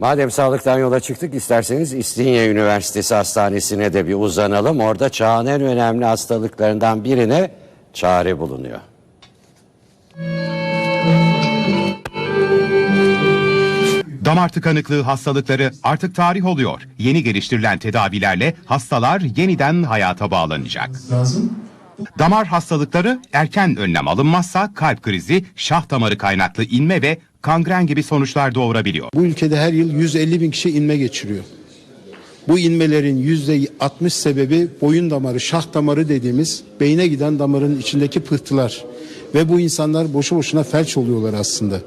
Madem sağlıktan yola çıktık isterseniz İstinye Üniversitesi Hastanesi'ne de bir uzanalım. Orada çağın en önemli hastalıklarından birine çare bulunuyor. Damar tıkanıklığı hastalıkları artık tarih oluyor. Yeni geliştirilen tedavilerle hastalar yeniden hayata bağlanacak. lazım. Damar hastalıkları erken önlem alınmazsa kalp krizi, şah damarı kaynaklı inme ve kangren gibi sonuçlar doğurabiliyor. Bu ülkede her yıl 150 bin kişi inme geçiriyor. Bu inmelerin yüzde 60 sebebi boyun damarı, şah damarı dediğimiz beyne giden damarın içindeki pıhtılar. Ve bu insanlar boşu boşuna felç oluyorlar aslında.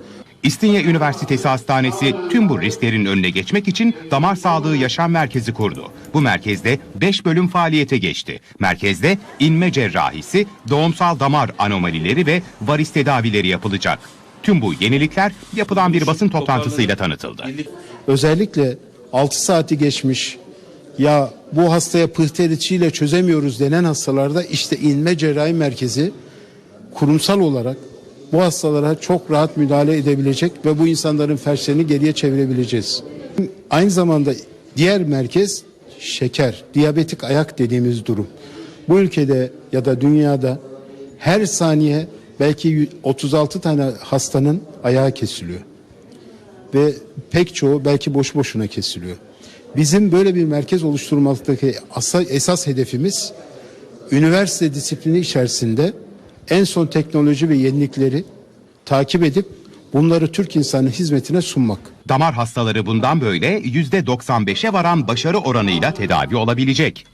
İstinye Üniversitesi Hastanesi tüm bu risklerin önüne geçmek için Damar Sağlığı Yaşam Merkezi kurdu. Bu merkezde 5 bölüm faaliyete geçti. Merkezde inme cerrahisi, doğumsal damar anomalileri ve varis tedavileri yapılacak. Tüm bu yenilikler yapılan bir basın toplantısıyla tanıtıldı. Özellikle 6 saati geçmiş ya bu hastaya pıhtı eriticiyle çözemiyoruz denen hastalarda işte inme cerrahi merkezi kurumsal olarak bu hastalara çok rahat müdahale edebilecek ve bu insanların felçlerini geriye çevirebileceğiz. Aynı zamanda diğer merkez şeker, diyabetik ayak dediğimiz durum. Bu ülkede ya da dünyada her saniye belki 36 tane hastanın ayağı kesiliyor ve pek çoğu belki boş boşuna kesiliyor. Bizim böyle bir merkez oluşturmaktaki esas hedefimiz üniversite disiplini içerisinde en son teknoloji ve yenilikleri takip edip bunları Türk insanı hizmetine sunmak. Damar hastaları bundan böyle %95'e varan başarı oranıyla tedavi olabilecek.